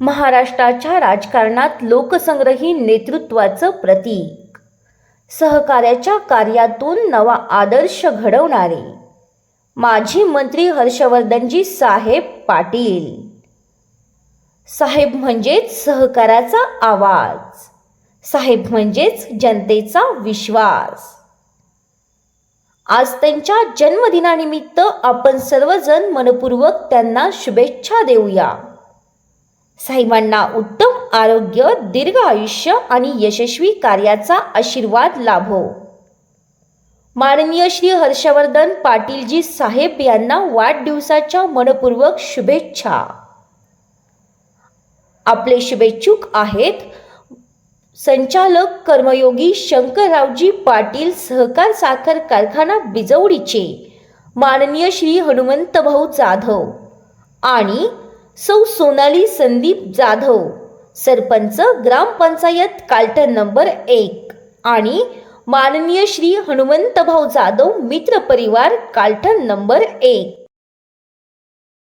महाराष्ट्राच्या राजकारणात लोकसंग्रही नेतृत्वाचं प्रतीक. सहकार्याच्या कार्यातून नवा आदर्श घडवणारे. माजी मंत्री हर्षवर्धनजी साहेब पाटील. साहेब म्हणजेच सहकाराचा आवाज. साहेब म्हणजेच जनतेचा विश्वास. आज त्यांच्या जन्मदिनानिमित्त आपण सर्वजण मनपूर्वक त्यांना शुभेच्छा देऊया. साहेबांना उत्तम आरोग्य दीर्घ आयुष्य आणि यशस्वी कार्याचा आशीर्वाद लाभो. माननीय श्री हर्षवर्धन पाटीलजी साहेब यांना वाढदिवसाच्या मनपूर्वक शुभेच्छा. आपले शुभेच्छुक आहेत संचालक कर्मयोगी शंकररावजी पाटील सहकार साखर कारखाना बिजवडीचे माननीय श्री हनुमंतभाऊ जाधव आणि सौ सोनाली संदीप जाधव. सरपंच ग्रामपंचायत कालटन नंबर एक. आणि माननीय श्री हनुमंतभाऊ जाधव मित्र परिवार कालटन नंबर एक.